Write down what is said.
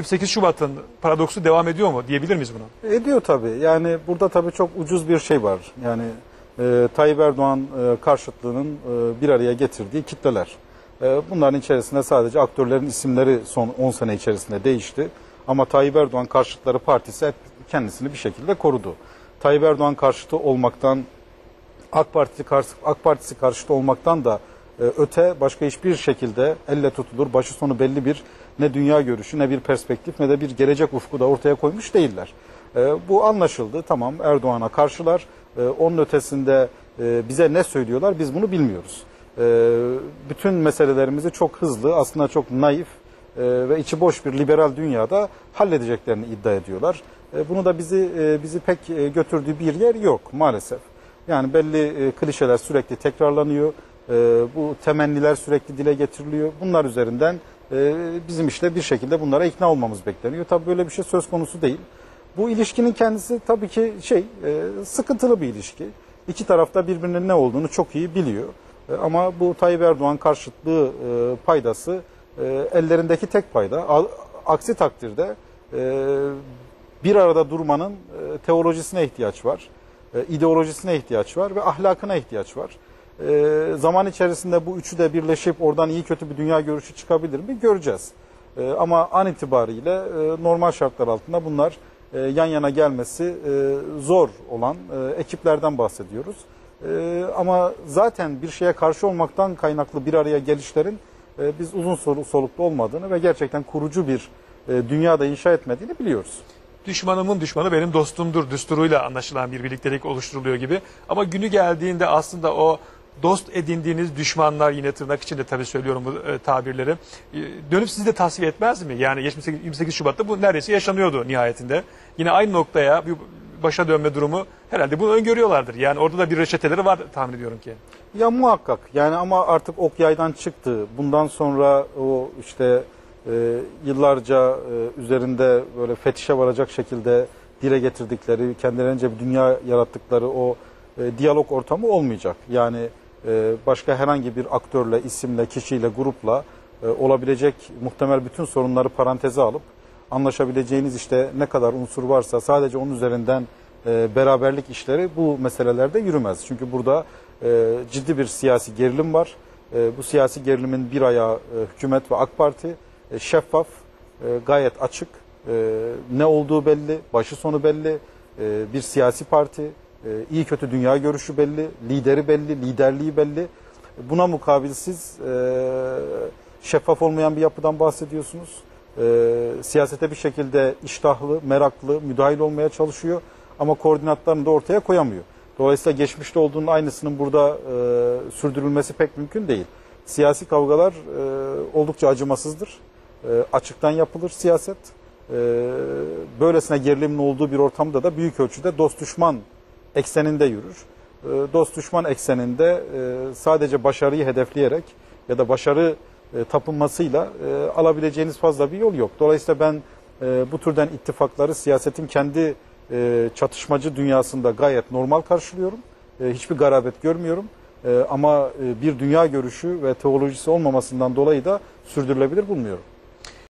28 Şubat'ın paradoksu devam ediyor mu diyebilir miyiz buna? Ediyor tabii. Yani burada tabii çok ucuz bir şey var. Yani e, Tayyip Erdoğan e, karşıtlığının e, bir araya getirdiği kitleler. E, bunların içerisinde sadece aktörlerin isimleri son 10 sene içerisinde değişti. Ama Tayyip Erdoğan karşıtları partisi hep kendisini bir şekilde korudu. Tayyip Erdoğan karşıtı olmaktan AK Parti karşı AK Partisi karşıtı olmaktan da öte başka hiçbir şekilde elle tutulur, başı sonu belli bir ne dünya görüşü ne bir perspektif ne de bir gelecek ufku da ortaya koymuş değiller. E, bu anlaşıldı. Tamam Erdoğan'a karşılar. E, onun ötesinde e, bize ne söylüyorlar biz bunu bilmiyoruz. Bütün meselelerimizi çok hızlı, aslında çok naif e, ve içi boş bir liberal dünyada halledeceklerini iddia ediyorlar. Bunu da bizi e, bizi pek götürdüğü bir yer yok maalesef. Yani belli klişeler sürekli tekrarlanıyor. E, bu temenniler sürekli dile getiriliyor. Bunlar üzerinden e, bizim işte bir şekilde bunlara ikna olmamız bekleniyor. Tabii böyle bir şey söz konusu değil. Bu ilişkinin kendisi tabii ki şey e, sıkıntılı bir ilişki. İki tarafta birbirinin ne olduğunu çok iyi biliyor. E, ama bu Tayyip Erdoğan karşıtlığı paydası ellerindeki tek payda. Aksi takdirde bir arada durmanın e, teolojisine ihtiyaç var, ideolojisine ihtiyaç var ve ahlakına ihtiyaç var. E, zaman içerisinde bu üçü de birleşip oradan iyi kötü bir dünya görüşü çıkabilir mi göreceğiz. E, ama an itibariyle e, normal şartlar altında bunlar e, yan yana gelmesi e, zor olan e, ekiplerden bahsediyoruz. E, ama zaten bir şeye karşı olmaktan kaynaklı bir araya gelişlerin e, biz uzun sol- soluklu olmadığını ve gerçekten kurucu bir e, dünyada inşa etmediğini biliyoruz. Düşmanımın düşmanı benim dostumdur düsturuyla anlaşılan bir birliktelik oluşturuluyor gibi. Ama günü geldiğinde aslında o dost edindiğiniz düşmanlar yine tırnak içinde tabii söylüyorum bu e, tabirleri. e, dönüp sizi de tasfiye etmez mi? Yani 28, 28 Şubat'ta bu neredeyse yaşanıyordu nihayetinde. Yine aynı noktaya bir başa dönme durumu herhalde bunu öngörüyorlardır. Yani orada da bir reçeteleri var tahmin ediyorum ki. Ya muhakkak yani ama artık ok yaydan çıktı. Bundan sonra o işte e, yıllarca e, üzerinde böyle fetişe varacak şekilde dile getirdikleri, kendilerince bir dünya yarattıkları o e, diyalog ortamı olmayacak. Yani başka herhangi bir aktörle, isimle, kişiyle, grupla e, olabilecek muhtemel bütün sorunları paranteze alıp anlaşabileceğiniz işte ne kadar unsur varsa sadece onun üzerinden e, beraberlik işleri bu meselelerde yürümez. Çünkü burada e, ciddi bir siyasi gerilim var. Bu siyasi gerilimin bir ayağı hükümet ve AK Parti şeffaf, gayet açık, ne olduğu belli, başı sonu belli, bir siyasi parti, iyi kötü dünya görüşü belli, lideri belli, liderliği belli. Buna mukabil siz e, şeffaf olmayan bir yapıdan bahsediyorsunuz. E, siyasete bir şekilde iştahlı, meraklı, müdahil olmaya çalışıyor ama koordinatlarını da ortaya koyamıyor. Dolayısıyla geçmişte olduğunun aynısının burada e, sürdürülmesi pek mümkün değil. Siyasi kavgalar e, oldukça acımasızdır. E, açıktan yapılır siyaset. E, böylesine gerilimin olduğu bir ortamda da büyük ölçüde dost düşman ekseninde yürür. E, dost düşman ekseninde e, sadece başarıyı hedefleyerek ya da başarı e, tapınmasıyla e, alabileceğiniz fazla bir yol yok. Dolayısıyla ben bu türden ittifakları siyasetin kendi çatışmacı dünyasında gayet normal karşılıyorum. Hiçbir garabet görmüyorum. Ama bir dünya görüşü ve teolojisi olmamasından dolayı da sürdürülebilir bulmuyorum.